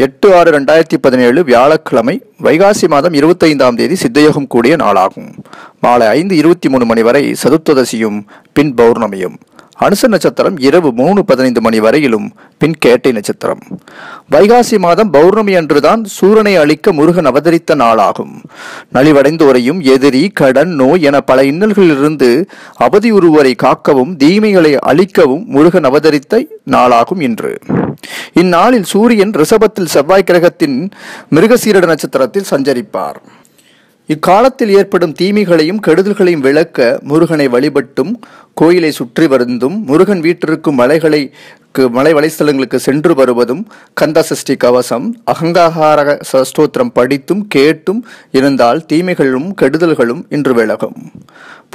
எட்டு ஆறு ரெண்டாயிரத்தி பதினேழு வியாழக்கிழமை வைகாசி மாதம் இருபத்தைந்தாம் தேதி சித்தயோகம் கூடிய நாளாகும். மாலை ஐந்து இருபத்தி மூணு மணி வரை சதுர்த்ததசியும் பின் பௌர்ணமியும். அனுச நட்சத்திரம் இரவு மூணு பதினைந்து மணி வரையிலும் பின் கேட்டை நட்சத்திரம். வைகாசி மாதம் பௌர்ணமி அன்றுதான் சூரனை அழிக்க முருகன் அவதரித்த நாளாகும். நலிவடைந்தோரையும் எதிரி கடன் நோய் என பல இன்னல்களிலிருந்து அவதியுறுவரை காக்கவும் தீமைகளை அழிக்கவும் முருகன் அவதரித்த நாளாகும் இன்று. இந்நாளில் சூரியன் ரிஷபத்தில் செவ்வாய் கிரகத்தின் மிருகசீரட நட்சத்திரத்தில் சஞ்சரிப்பார். இக்காலத்தில் ஏற்படும் தீமைகளையும் கெடுதல்களையும் விளக்க முருகனை வழிபட்டும் கோயிலை சுற்றி வருந்தும் முருகன் வீட்டிற்கும் மலைகளை மலை வலைஸ்தலங்களுக்கு சென்று வருவதும் கந்த சஷ்டி கவசம் அகங்காகார ஸ்தோத்திரம் படித்தும் கேட்டும் இருந்தால் தீமைகளும் கெடுதல்களும் இன்று விலகும்.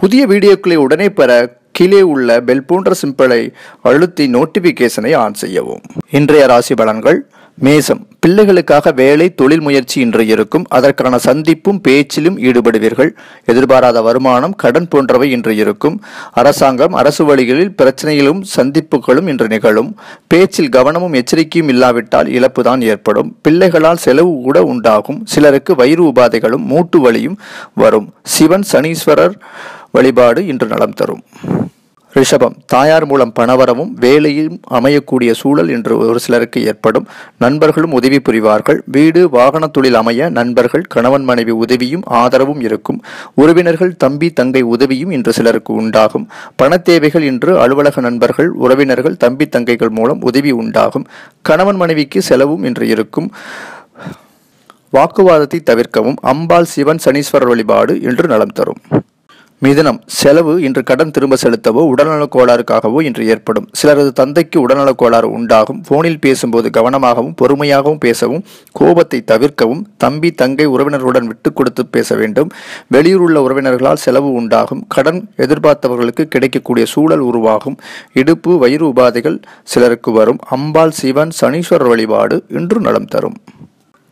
புதிய வீடியோக்களை உடனே பெற கீழே உள்ள பெல் போன்ற சிம்பிளை அழுத்தி நோட்டிபிகேஷனை ஆன் செய்யவும். இன்றைய ராசி பலன்கள் மேசம். பிள்ளைகளுக்காக வேலை தொழில் முயற்சி இன்று இருக்கும். அதற்கான சந்திப்பும் பேச்சிலும் ஈடுபடுவீர்கள். எதிர்பாராத வருமானம் கடன் போன்றவை இன்று இருக்கும். அரசாங்கம் அரசு வழிகளில் பிரச்சனைகளும் சந்திப்புகளும் இன்று நிகழும். பேச்சில் கவனமும் எச்சரிக்கையும் இல்லாவிட்டால் இழப்புதான் ஏற்படும். பிள்ளைகளால் செலவு கூட உண்டாகும். சிலருக்கு வயிறு உபாதைகளும் மூட்டு வலியும் வரும். சிவன் சனீஸ்வரர் வழிபாடு இன்று நலம் தரும். ரிஷபம் தாயார் மூலம் பணவரவும் வேலையும் அமையக்கூடிய சூழல் என்று ஒரு சிலருக்கு ஏற்படும். நண்பர்களும் உதவி புரிவார்கள். வீடு வாகன தொழில் அமைய நண்பர்கள் கணவன் மனைவி உதவியும் ஆதரவும் இருக்கும். உறவினர்கள் தம்பி தங்கை உதவியும் இன்று சிலருக்கு உண்டாகும். பண தேவைகள் இன்று அலுவலக நண்பர்கள் உறவினர்கள் தம்பி தங்கைகள் மூலம் உதவி உண்டாகும். கணவன் மனைவிக்கு செலவும் இன்று இருக்கும். வாக்குவாதத்தை தவிர்க்கவும் அம்பாள் சிவன் சனீஸ்வரர் வழிபாடு இன்று நலம் தரும். மிதனம் செலவு இன்று கடன் திரும்ப செலுத்தவோ உடல்நலக் கோளாறுக்காகவோ இன்று ஏற்படும். சிலரது தந்தைக்கு உடல்நலக் கோளாறு உண்டாகும். போனில் பேசும்போது கவனமாகவும் பொறுமையாகவும் பேசவும் கோபத்தை தவிர்க்கவும் தம்பி தங்கை உறவினர்களுடன் விட்டு கொடுத்து பேச வேண்டும். வெளியூர் உள்ள உறவினர்களால் செலவு உண்டாகும். கடன் எதிர்பார்த்தவர்களுக்கு கிடைக்கக்கூடிய சூழல் உருவாகும். இடுப்பு வயிறு உபாதைகள் சிலருக்கு வரும். அம்பாள் சிவன் சனீஸ்வரர் வழிபாடு இன்று நலம் தரும்.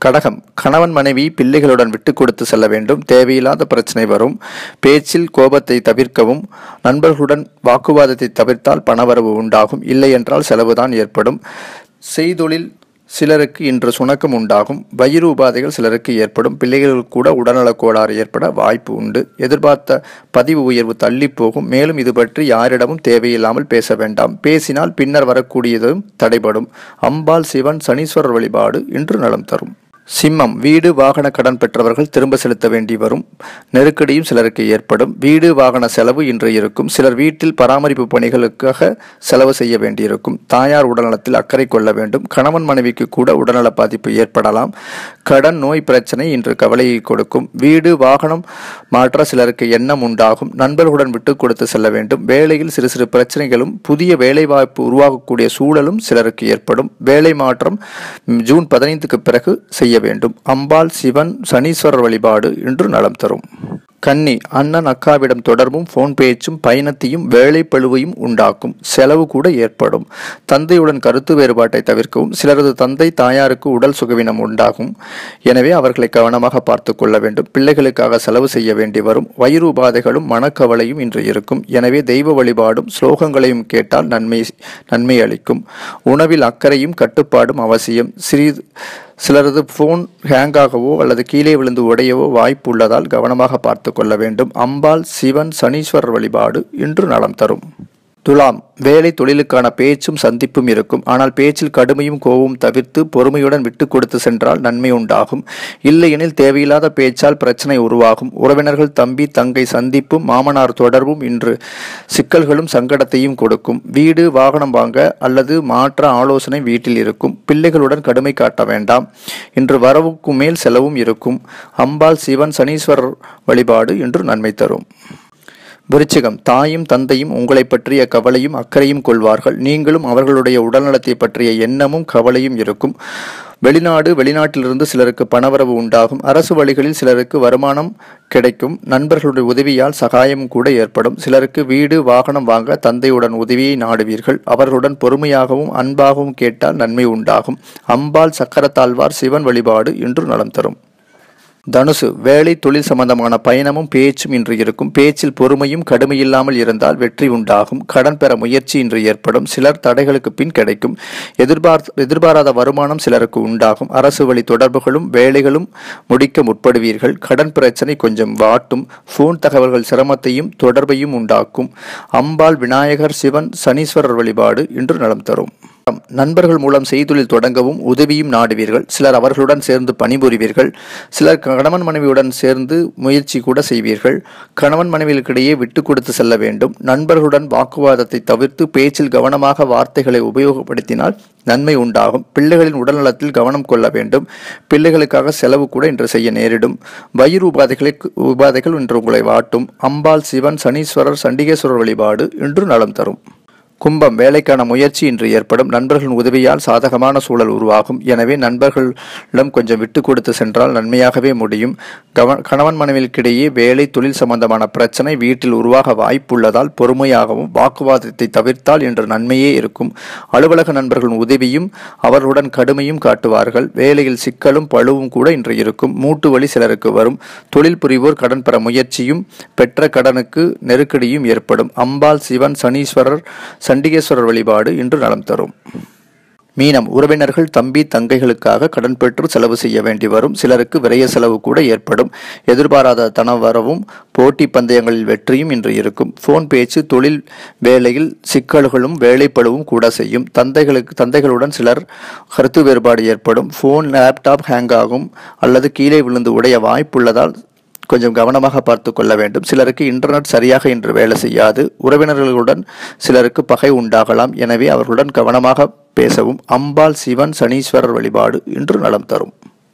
கடகம். கணவன் மனைவி பிள்ளைகளுடன் விட்டு கொடுத்து செல்ல வேண்டும். தேவையில்லாத பிரச்சனை வரும். பேச்சில் கோபத்தை தவிர்க்கவும் நண்பர்களுடன் வாக்குவாதத்தை தவிர்த்தால் பணவரவு உண்டாகும். இல்லை என்றால் செலவுதான் ஏற்படும். செய்தொழில் சிலருக்கு இன்று சுணக்கம் உண்டாகும். வயிறு உபாதைகள் சிலருக்கு ஏற்படும். பிள்ளைகளுக்கு கூட உடல்நலக் கோளாறு ஏற்பட வாய்ப்பு உண்டு. எதிர்பார்த்த பதிவு உயர்வு தள்ளி போகும். மேலும் இது பற்றி யாரிடமும் தேவையில்லாமல் பேச வேண்டாம். பேசினால் பின்னர் வரக்கூடியதும் தடைபடும். அம்பாள் சிவன் சனீஸ்வரர் வழிபாடு இன்று நலம் தரும். சிம்மம் வீடு வாகன கடன் பெற்றவர்கள் திரும்ப செலுத்த வேண்டி வரும். நெருக்கடியும் சிலருக்கு ஏற்படும். வீடு வாகன செலவு இன்று இருக்கும். சிலர் வீட்டில் பராமரிப்பு பணிகளுக்காக செலவு செய்ய வேண்டியிருக்கும். தாயார் உடல்நலத்தில் அக்கறை கொள்ள வேண்டும். கணவன் மனைவிக்கு கூட உடல்நல பாதிப்பு ஏற்படலாம். கடன் நோய் பிரச்சனை இன்று கவலையை கொடுக்கும். வீடு வாகனம் மாற்ற சிலருக்கு எண்ணம் உண்டாகும். நண்பர்களுடன் விட்டு கொடுத்து செல்ல வேண்டும். வேலையில் சிறு சிறு பிரச்சனைகளும் புதிய வேலைவாய்ப்பு உருவாகக்கூடிய சூழலும் சிலருக்கு ஏற்படும். வேலை மாற்றம் ஜூன் பதினைந்துக்கு பிறகு செய்ய வேண்டும். அம்பாள் சிவன் சனீஸ்வரர் வழிபாடு இன்று நலம் தரும். கன்னி அண்ணன் அக்காவிடம் தொடர்பும் போன் பேச்சும் பயணத்தையும் வேலை பழுவையும் உண்டாக்கும். செலவு கூட ஏற்படும். தந்தையுடன் கருத்து வேறுபாட்டை தவிர்க்கவும் சிலரது தந்தை தாயாருக்கு உடல் சுகவினம் உண்டாகும். எனவே அவர்களை கவனமாக பார்த்து கொள்ள வேண்டும். பிள்ளைகளுக்காக செலவு செய்ய வேண்டி வரும். வயிறு உபாதைகளும் மனக்கவலையும் இன்று இருக்கும். எனவே தெய்வ வழிபாடும் ஸ்லோகங்களையும் கேட்டால் நன்மை நன்மை அளிக்கும். உணவில் அக்கறையும் கட்டுப்பாடும் அவசியம். சிறிது சிலரது போன் ஹேங்காகவோ அல்லது கீழே விழுந்து உடையவோ வாய்ப்பு உள்ளதால் கவனமாக பார்த்து கொள்ள வேண்டும். அம்பாள் சிவன் சனீஸ்வரர் வழிபாடு இன்று நலம் தரும். துலாம். வேலை தொழிலுக்கான பேச்சும் சந்திப்பும் இருக்கும். ஆனால் பேச்சில் கடுமையும் கோபமும் தவிர்த்து பொறுமையுடன் விட்டு கொடுத்து சென்றால் நன்மை உண்டாகும். இல்லையெனில் தேவையில்லாத பேச்சால் பிரச்சனை உருவாகும். உறவினர்கள் தம்பி தங்கை சந்திப்பும் மாமனார் தொடர்பும் இன்று சிக்கல்களும் சங்கடத்தையும் கொடுக்கும். வீடு வாகனம் வாங்க அல்லது மாற்ற ஆலோசனை வீட்டில் இருக்கும். பிள்ளைகளுடன் கடுமை காட்ட வேண்டாம். இன்று வரவுக்கு மேல் செலவும் இருக்கும். அம்பாள் சிவன் சனீஸ்வரர் வழிபாடு இன்று நன்மை தரும். விருச்சிகம் தாயும் தந்தையும் உங்களை பற்றிய கவலையும் அக்கறையும் கொள்வார்கள். நீங்களும் அவர்களுடைய உடல்நலத்தை பற்றிய எண்ணமும் கவலையும் இருக்கும். வெளிநாடு வெளிநாட்டிலிருந்து சிலருக்கு பணவரவு உண்டாகும். அரசு வழிகளில் சிலருக்கு வருமானம் கிடைக்கும். நண்பர்களுடைய உதவியால் சகாயம் கூட ஏற்படும். சிலருக்கு வீடு வாகனம் வாங்க தந்தையுடன் உதவியை நாடுவீர்கள். அவர்களுடன் பொறுமையாகவும் அன்பாகவும் கேட்டால் நன்மை உண்டாகும். அம்பாள் சக்கரத்தாழ்வார் சிவன் வழிபாடு இன்று நலம் தரும். தனுசு வேலை தொழில் சம்பந்தமான பயணமும் பேச்சும் இன்று இருக்கும். பேச்சில் பொறுமையும் கடுமையில்லாமல் இருந்தால் வெற்றி உண்டாகும். கடன் பெற முயற்சி இன்று ஏற்படும். சிலர் தடைகளுக்கு பின் கிடைக்கும். எதிர்பார் எதிர்பாராத வருமானம் சிலருக்கு உண்டாகும். அரசு வழி தொடர்புகளும் வேலைகளும் முடிக்க முற்படுவீர்கள். கடன் பிரச்சனை கொஞ்சம் வாட்டும். போன் தகவல்கள் சிரமத்தையும் தொடர்பையும் உண்டாக்கும். அம்பாள் விநாயகர் சிவன் சனீஸ்வரர் வழிபாடு இன்று நலம் தரும். நண்பர்கள் மூலம் செய்தொழில் தொடங்கவும் உதவியும் நாடுவீர்கள். சிலர் அவர்களுடன் சேர்ந்து பணிபுரிவீர்கள். சிலர் கணவன் மனைவியுடன் சேர்ந்து முயற்சி கூட செய்வீர்கள். கணவன் மனைவிகளுக்கிடையே விட்டு கொடுத்து செல்ல வேண்டும். நண்பர்களுடன் வாக்குவாதத்தை தவிர்த்து பேச்சில் கவனமாக வார்த்தைகளை உபயோகப்படுத்தினால் நன்மை உண்டாகும். பிள்ளைகளின் உடல்நலத்தில் கவனம் கொள்ள வேண்டும். பிள்ளைகளுக்காக செலவு கூட இன்று செய்ய நேரிடும். வயிறு உபாதைகளை உபாதைகள் இன்று உங்களை வாட்டும். அம்பாள் சிவன் சனீஸ்வரர் சண்டிகேஸ்வரர் வழிபாடு இன்று நலம் தரும். கும்பம் வேலைக்கான முயற்சி இன்று ஏற்படும். நண்பர்களின் உதவியால் சாதகமான சூழல் உருவாகும். எனவே நண்பர்களிடம் கொஞ்சம் விட்டு கொடுத்து சென்றால் நன்மையாகவே முடியும். கணவன் மனைவிற்கிடையே வேலை தொழில் சம்பந்தமான பிரச்சனை வீட்டில் உருவாக வாய்ப்புள்ளதால் பொறுமையாகவும் வாக்குவாதத்தை தவிர்த்தால் இன்று நன்மையே இருக்கும். அலுவலக நண்பர்களின் உதவியும் அவர்களுடன் கடுமையும் காட்டுவார்கள். வேலையில் சிக்கலும் பழுவும் கூட இன்று இருக்கும். மூட்டு வழி சிலருக்கு வரும். தொழில் புரிவோர் கடன் பெற முயற்சியும் பெற்ற கடனுக்கு நெருக்கடியும் ஏற்படும். அம்பாள் சிவன் சனீஸ்வரர் சண்டிகேஸ்வரர் வழிபாடு இன்று நலம் தரும். மீனம் உறவினர்கள் தம்பி தங்கைகளுக்காக கடன் பெற்று செலவு செய்ய வேண்டி வரும். சிலருக்கு விரைய செலவு கூட ஏற்படும். எதிர்பாராத தனவரவும் போட்டி பந்தயங்களில் வெற்றியும் இன்று இருக்கும். போன் பேச்சு தொழில் வேலையில் சிக்கல்களும் வேலைப்பளவும் கூட செய்யும். தந்தைகளுக்கு தந்தைகளுடன் சிலர் கருத்து வேறுபாடு ஏற்படும். போன் லேப்டாப் ஹேங் ஆகும். அல்லது கீழே விழுந்து உடைய வாய்ப்புள்ளதால் கொஞ்சம் கவனமாக பார்த்து கொள்ள வேண்டும். சிலருக்கு இன்டர்நெட் சரியாக இன்று வேலை செய்யாது. உறவினர்களுடன் சிலருக்கு பகை உண்டாகலாம். எனவே அவர்களுடன் கவனமாக பேசவும். அம்பாள் சிவன் சனீஸ்வரர் வழிபாடு இன்று நலம் தரும்.